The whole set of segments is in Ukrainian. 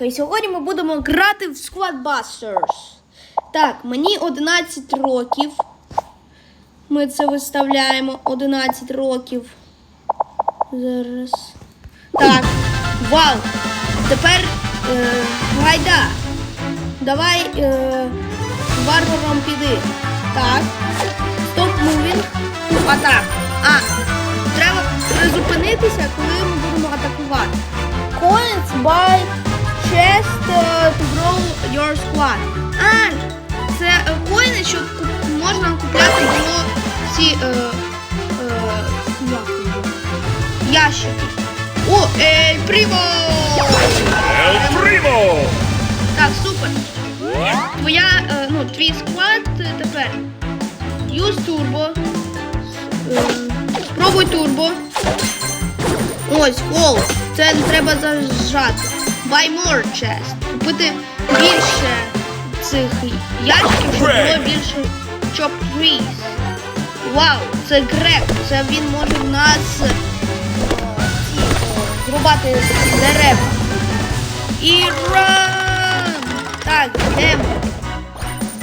І сьогодні ми будемо грати в Squad Busters. Так, мені 11 років. Ми це виставляємо 11 років. Зараз. Так. Вау! Тепер е, гайда. Давай е, варваром піди. Так. Стоп мувінг. Атак. А, треба призупинитися, коли ми будемо атакувати. Coins buy chest uh, to grow your squad. А, це е, коїни, що можна купляти було ці е, е, ящики. О, ель примо! El Primo! Так, супер. Твоя, е, ну, твій склад е, тепер. Use turbo. Е, Спробуй турбо. Ось, хол. Це не треба зажати. Buy more chest. Купити більше цих ящиків, щоб було більше chop trees. Вау, це грек. Це він може в нас е, ці, е, зрубати дерева. І ран! Так, йдемо.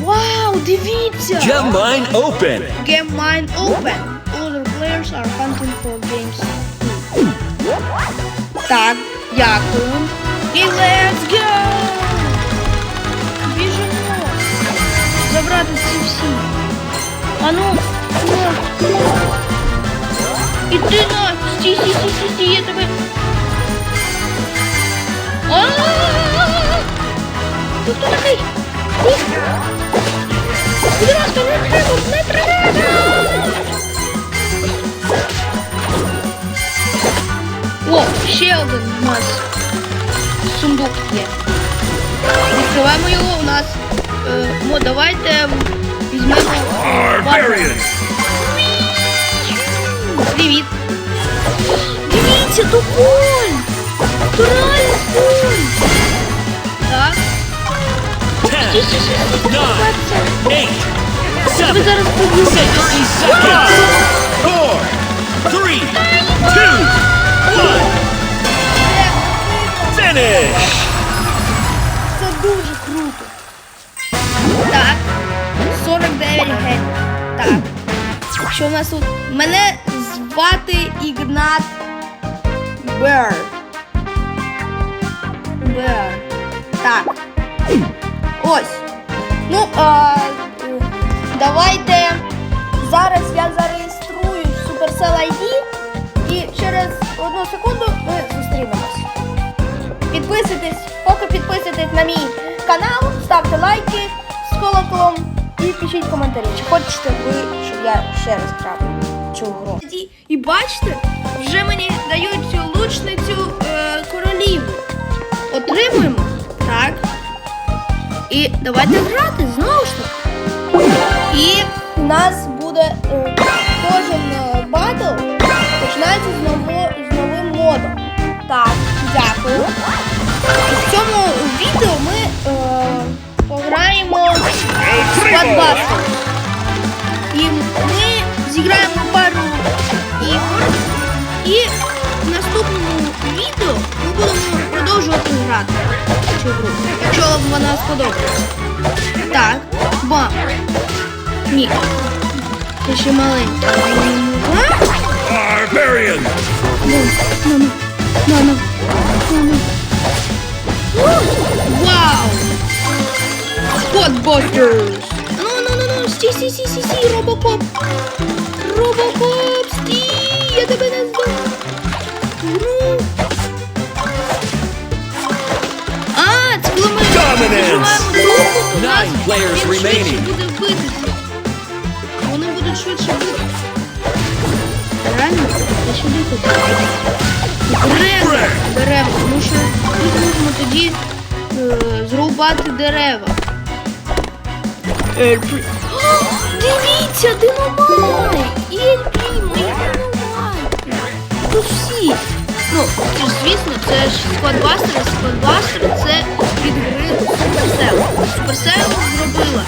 Вау, дивіться! Gem mine open! Game mine open. Other players are hunting for games. Так, дякую. І let's go! Біжимо! Забрати ці всі. А ну, на. І ти на! Стій, стій, стій, стій, стій, я тебе. А-а-а! Ти хто такий? Ти? Будь ласка, не треба, не треба! О, ще один у нас сундук є. Відкриваємо його у нас. Е, ну, давайте візьмемо. Привіт. Дивіться, то конь! То реально конь! Так. Eight, Ви seven, six, five, four, three, two, one. Finish! Це дуже круто. Так. 49 гель. Так. Що в нас тут? Мене звати Ігнат Бер. Бер. Так. Ось. Ну, а, давайте. Зараз я зареєструю Supercell ID і через одну секунду ми зустрінемось. Підписуйтесь, поки підписуйтесь на мій канал, ставте лайки з колоколом і пишіть коментарі. Чи хочете ви, щоб я ще раз грав цю гру? І бачите, вже мені дають цю лучницю е, короліву. Отримуємо, так. І давайте грати знову ж таки. І у нас буде е, кожен е, батл починається з, ново, в Squadbuster. І ми зіграємо пару ігор. І в наступному відео ми будемо продовжувати грати цю гру, якщо вам вона сподобається. Так, бам. Ні. Ти ще маленький. А? Barbarian! Ну, ну, ну, ну, ну, ну, ну. Вау! Spotbusters! Стій, Робокоп! Робокоп, стій! Я тебе не здам! Ну! А, це коли ми Dominance! нажимаємо кнопку, то нас Nine players він швидше remaining. буде битися. Вони будуть швидше битися. Реально? Я сюди хочу. Дерева беремо, тому що тут можемо тоді е, зрубати дерева. О, Дивіться! І Ель Прімо, і динамайт! Всі. Ну, звісно, це ж Squadbuster, Squadbuster це від гри Supercell. Supercell зробила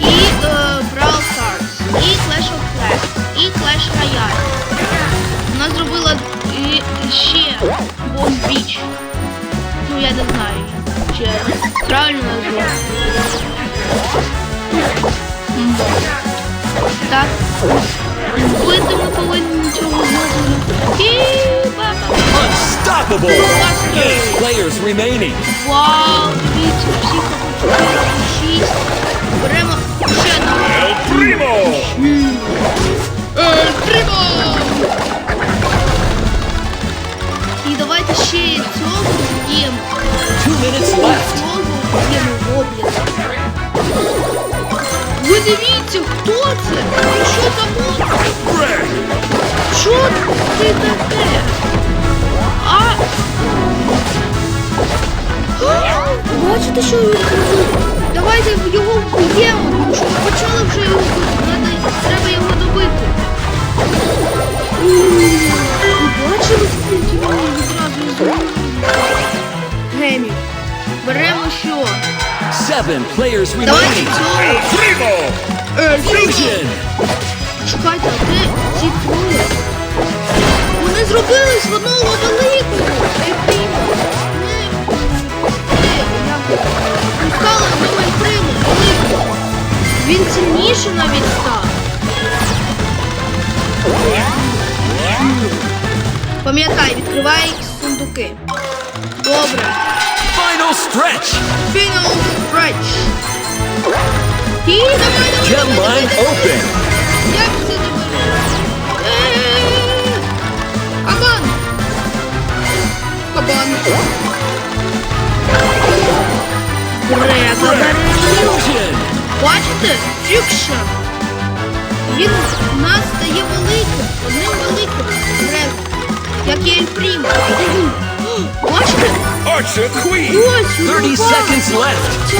і е, Brawl Stars, і Clash of Clans, і Clash Royale. Вона зробила і ще Bomb Beach. Ну, я не знаю. Раз. Правильно назвав. М. Так. Бити ми повинні цього знову. І баба. Unstoppable. Eight players remaining. Вау, дивіться, всі хочуть шість. Беремо ще одного. El Primo. Ель Примо! І давайте ще цього вб'ємо. Two minutes left. Цього вб'ємо гобліна. Ви дивіться, хто це? І що монстр? Що ти таке? А? Бачите, що він зробив? Давайте його вб'ємо, тому що ми почали вже його бити. Треба його добити. Ви бачили, скільки він відразу зробив? Гемі. Беремо що? Seven players remaining. El Primo. Е, Fusion. Чекайте, а де ці троє? Вони зробили з одного великого. Ефіма. Вони е, як стали новим примом великого. Він сильніше навіть став. Пам'ятай, відкривай сундуки. Добре. Final stretch. Final stretch. І давай, давай, Gem давай, давай. line open. Як це добре? Е-е-е! Кабан! Кабан. Треба беремо. Fusion. Бачите? Фюкша. Він у нас стає великим. Одним великим. Треба. Як і Ель Прімо. Бачите? Archer Queen. Ось, 30 вона seconds left. Ця.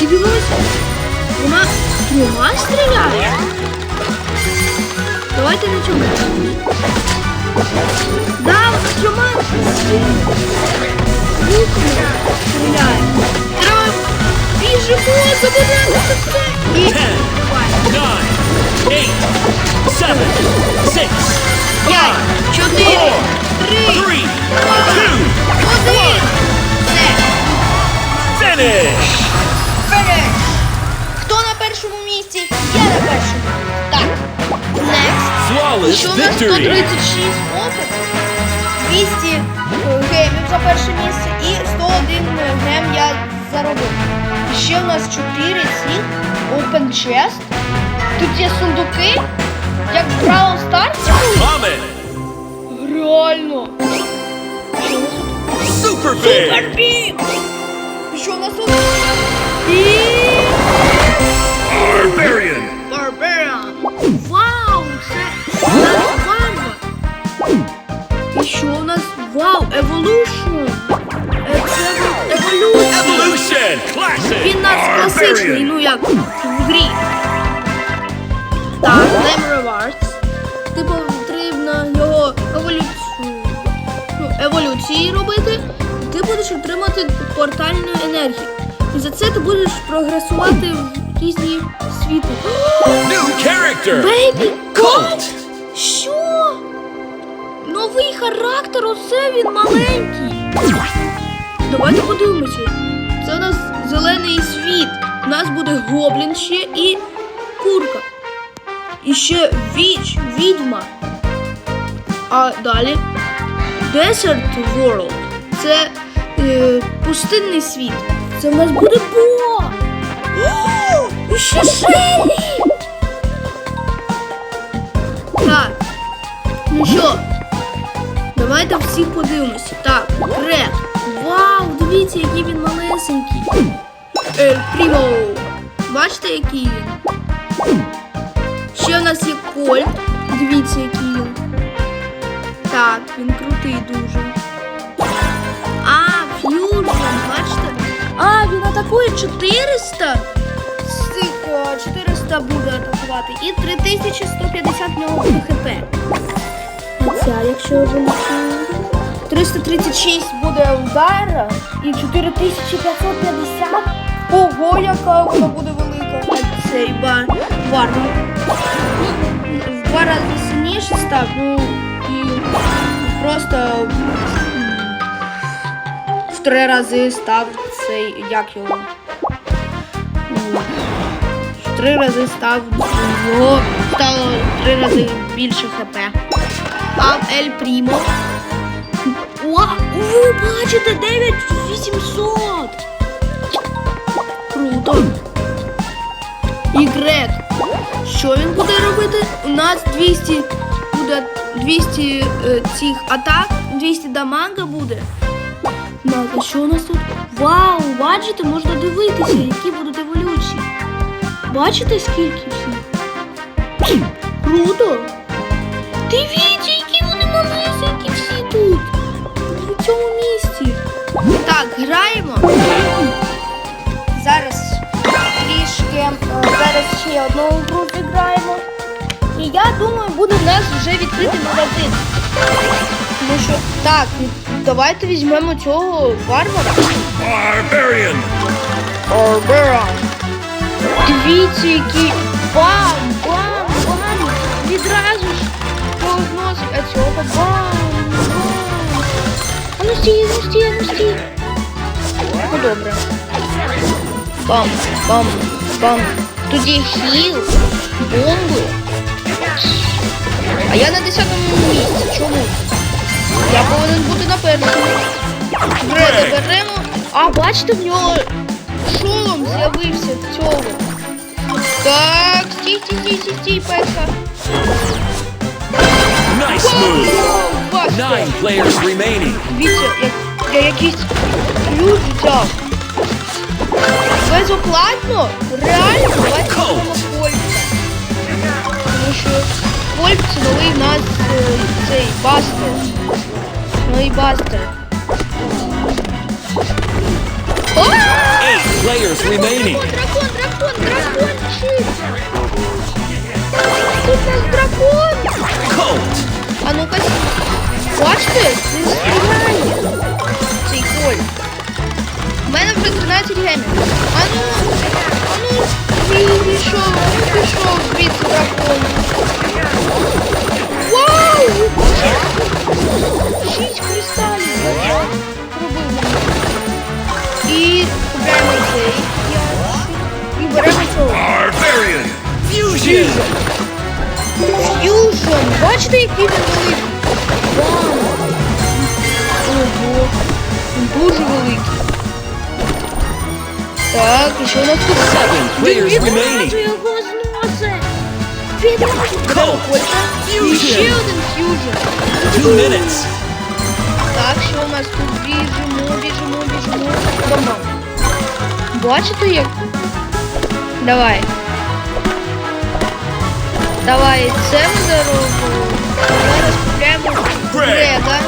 Ти дивилась? Вона трьома стріляє. Давайте на цьому. Да, вона трьома звуками стріляє. Треба біжимо, заберемо це все. І Ten. давай. Nine. Eight. Seven. Six. Five. Four. Three. Two. Все. Finish. Вперед! Хто на першому місці? Я на першому. Так. Next. Flawless Що victory. 136 опит, 200 е, гемів за перше місце і 101 гем я заробив. Ще у нас 4 цих Open Chest. Тут є сундуки, як в Brawl Stars. Comet. Реально. Супербік! І що у нас тут? І... Barbarian. Barbarian. Вау, це варвар. І що у нас? Вау, Evolution. Е, Це. Evolution. Classic. Він нас класичний, ну як в грі. Так, Name Rewards. Типу потрібно його еволюцію. Ну, еволюції робити. Ти будеш отримати портальну енергію. І за це ти будеш прогресувати в різні світи. New character. Бейбі Colt. Що? Новий характер, оце він маленький. Давайте подивимося. Це у нас зелений світ. У нас буде гоблін ще і курка. І ще віч, відьма. А далі Desert World. Це е, пустинний світ. Це в нас буде Бо. І ще Шелі. Так. Ну що? Давайте всіх подивимося. Так, Ред. Вау, дивіться, який він малесенький. Ель Прімо. Бачите, який він? Нас є Кольт. Дивіться, який він. Так, він крутий дуже. А, Ф'южн, бачите? А, він атакує 400. З цих е, 400 буде атакувати. І 3150 в нього буде хп. А ця, якщо вилучу. 336 буде удар і 4550. Ого, яка вона буде велика. Цей бар варвар. В два рази сильніше став, ну і просто в три рази став цей, як його. В Три рази став його стало три рази більше хп. А Ель Прімо. О, о, бачите, 9800. Круто. І Грек. Що він буде робити? У нас 200 буде 200 е, цих атак, 200 дамага буде. Так, а що у нас тут? Вау, бачите, можна дивитися, які будуть еволюції. Бачите, скільки всіх? Круто! Дивіться, ще одну гру зіграємо. І я думаю, буде в нас вже відкритий магазин. Тому що так, давайте візьмемо цього варвара. Barbarian. Орбера. Дивіться, які бам, бам, бам. Відразу ж розносить, а цього бам, бам. А ну стій, ну стій, ну стій. Ну добре. Бам, бам, бам. Тут є хіл, бомби. А я на 10-му місці. Чому? Я повинен бути на першому. Греда беремо. А, бачите, в нього шолом з'явився в цьому. Так, стій, стій, стій, стій, стій, перша. Nice move. Nine players remaining. дивіться, як, я якийсь ключ взяв. Безоплатно? Реально? Давайте візьмемо Кольца. Тому що Кольт це новий в нас цей бастер. Новий бастер. О! Eight players remaining. Дракон, дракон, дракон, чит. Тут нас дракон. Colt. А ну-ка, бачите, У 13 гемів. А ну, а ну, пішов, пішов звідси дракон. Вау! Шість кристалів. я Пробив мене. І купляємо цей. І беремо цього. Barbarian. Fusion. Бачите, який він великий? Вау! Ого! Він дуже великий. Так, еще у нас тут Так, що у нас тут біжимо, біжимо, біжимо. Дома. Бачите? Давай. Давай це на дорогу. Зараз купляємо Брега.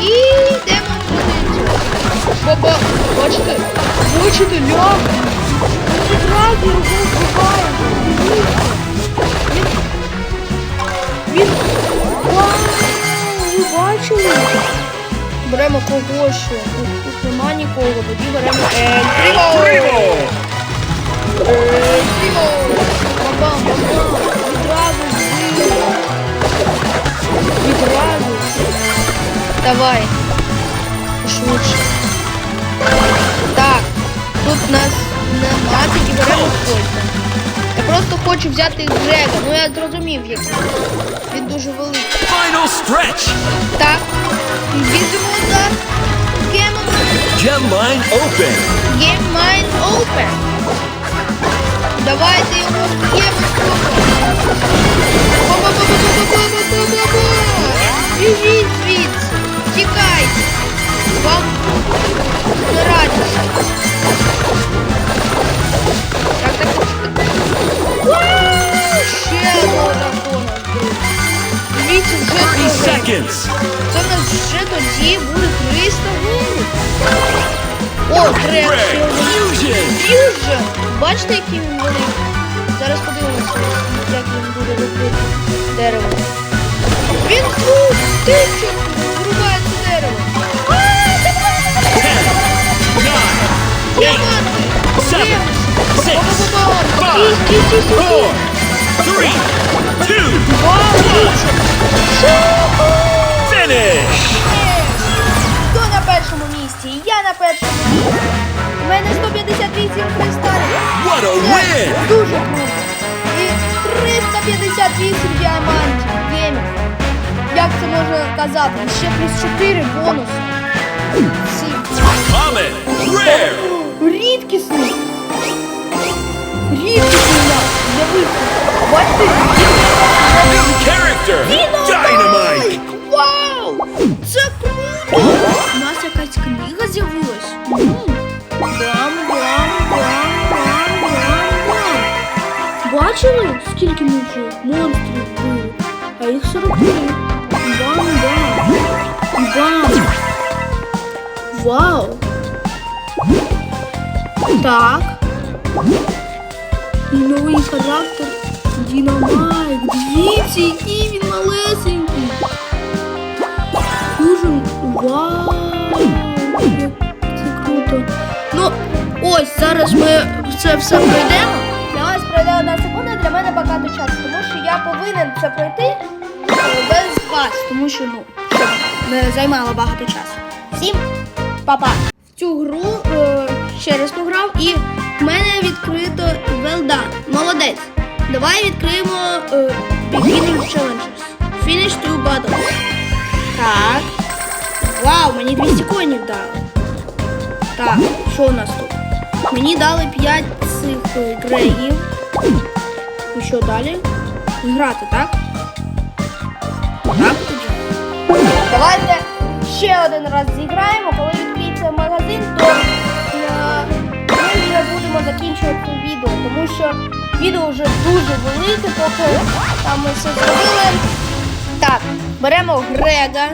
І йдемо. Баба, бачите? Бачите, ляг. Відразу його вбиваємо. Він... Він... Вау! Ви бачили? Беремо кого ще? Тут, нема нікого, тоді беремо Ель Прімо! Primo. Ель Прімо! Бабам, бабам! Відразу збили! Відразу! Давай! Швидше! Так, тут нас нема, тоді беремо сколько. Я просто хочу взяти Грега, ну я зрозумів як. Він дуже великий. Final stretch. Так, візьмемо за удар. Gem mine open. Gem mine open. Давайте його б'ємо. Біжіть. 30 Це в нас вже тоді буде 300 гривень. О, Greg. Fusion. Бачите, який він великий? Зараз подивимося, як він буде робити дерево. Він тут! Тичу! Врубає це дерево. А, це Ten. Першому місці? Я на першому місці. У мене 158 кристалів. What a Це дуже круто. І 358 діамантів. Гемів. Як це можна казати? І Ще плюс 4 бонуси. Ці- Common! Rare! Рідкісний. Рідкісний нас з'явився. Бачите, New character! Dynamite! Вау! Це круто! У нас якась книга з'явилась. М. Бам, бам, бам, бам, бам, бам. Бачили, скільки ми вже монстрів вбили? А їх 43. Бам, бам. Вау. Так. І новий характер Дінамайк. Дивіться, який він малесенький. Дуже вау! Ну, ось зараз ми це все пройдемо. Для вас пройде одна секунда, для мене багато часу, тому що я повинен це пройти е, без вас, тому що ну, щоб не займало багато часу. Всім па-па! В цю гру е, ще раз пограв і в мене відкрито well done. Молодець. Давай відкриємо е, Beginning Challenges. Finish two battles. Так. Вау, мені 200 коїнів дали. Так, що у нас тут? Мені дали 5 цих е, греїв. І що далі? Грати, так? Так. Давайте ще один раз зіграємо. Коли відкриється магазин, то ми вже будемо закінчувати відео, тому що відео вже дуже велике, поки там ми все зробили. Так, беремо Грега.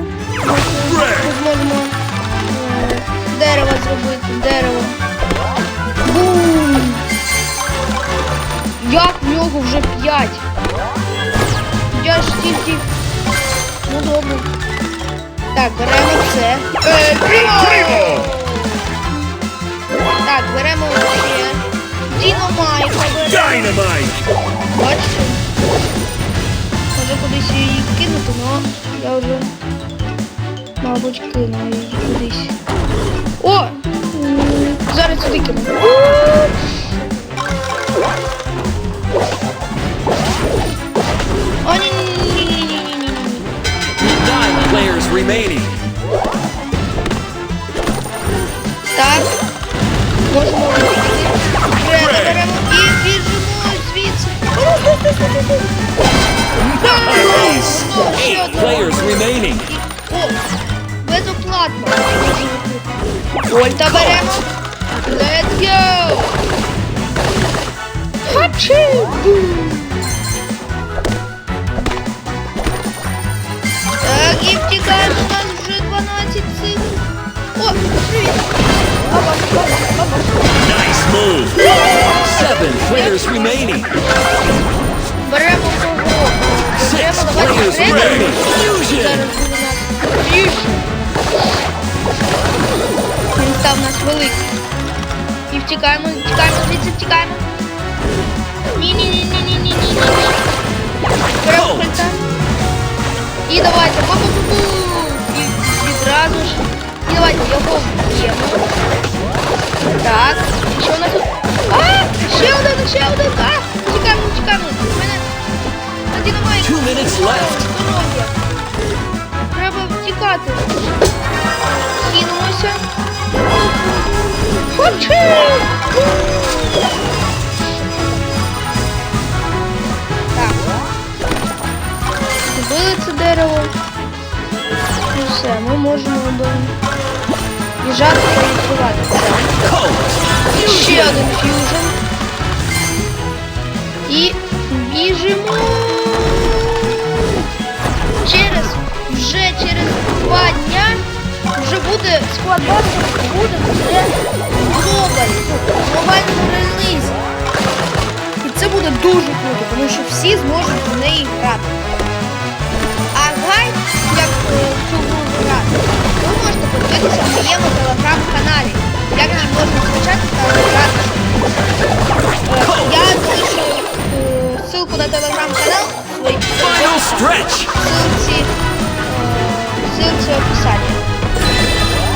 Ми дерево зробити. Дерево. Бум! Як в нього вже п'ять? Я ж тільки. Ну добре. Так, беремо це. Е, Прімо! Так, беремо ще. Діномайка беремо. Бачите? Може кудись її кинути, але я вже, мабуть, кину її кудись. О! м, Зараз сюди кину. О, ні, ні, ні, ні, ні, ні, ні, ні. Nine players remaining. Так. Можемо безоплатно. Вольта беремо. Let's go! Хачі! Так, і втікаємо, у нас вже 12 цих. О, привіт! Баба, баба, баба. Nice move. Seven players remaining. Беремо кого? Six Беремо, давайте players беремо. remaining. Fusion. Зараз буде у нас фьюжн. Він став у нас великий. І втікаємо, втікаємо, звідси втікаємо. Ні-ні-ні-ні-ні-ні-ні. Беремо Гоу. кольця. І давайте. Бу-бу-бу-бу. І відразу ж. І давайте його вб'ємо. Так. Що у нас тут? А! Ще один, ще один. А! Тікаємо, тікаємо. У мене на динамайку. Two minutes left. Здоров'я. Треба втікати. Кинемося. Хоче! Так. Вбили це дерево. І все, ми можемо до... Біжати та відкривати це. Ще один фьюжн. І біжимо. Через вже через два дня вже буде склад басу буде вже глобаль, ну, глобальному релізі. І це буде дуже круто, тому що всі зможуть в неї грати. А гайд, як е, в цю гру грати, ви можете подивитися в моєму телеграм-каналі. Як її можна скачати та грати. Е, Я залишу е, ссылку на телеграм-канал в своїй Final stretch. ссылці, е, ссылці описання.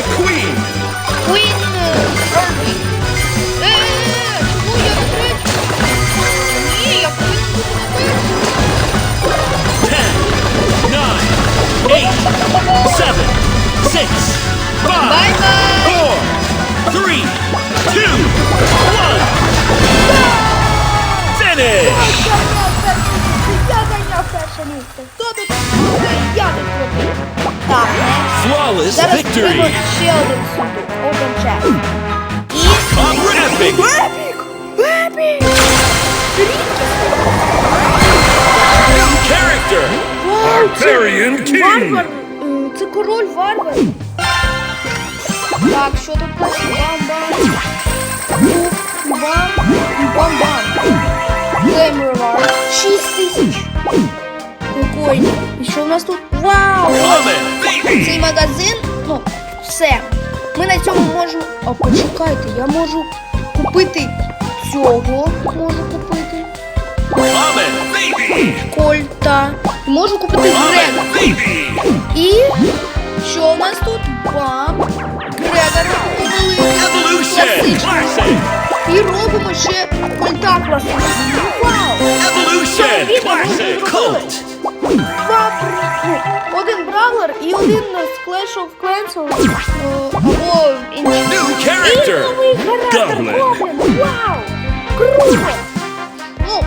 Queen. Queen victory! приймуть ще один сундук. Open chest. І... Copper Epic! Епік! Епік! New character! Barbarian King. Варвар! Е, Це король варвар. Так, що тут у нас? Бам-бам. Бам. Бам-бам. Game Reward. 6 тисяч. Прикольно. І що у нас тут? Вау! Common! Цей магазин, ну, все. Ми на цьому можемо. А почекайте, я можу купити цього. Можу купити. Кольта. Можу купити Грега. І що у нас тут? Бам! Грегора купили. І робимо ще кольта класичного. Вау! Evolution! Classic! Ну, один бравлер і один з Clash of Clans о, або інший. І новий характер. Гоблин. Вау! Круто! Ну,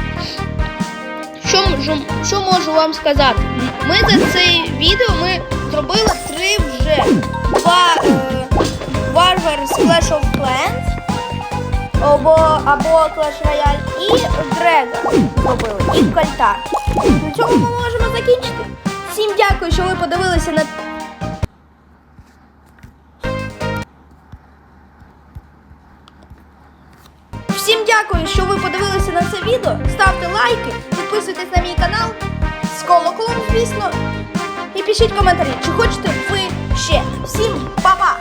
що, можу, що можу вам сказати? Ми за це відео ми зробили три вже. Два е, Варвар з Clash of Clans або, або Clash Royale і Грега зробили, і Кальта. На цьому ми можемо закінчити. Всім дякую, що ви подивилися на Всім дякую, що ви подивилися на це відео. Ставте лайки, підписуйтесь на мій канал з колоколом, звісно. І пишіть коментарі, чи хочете ви ще. Всім па-па!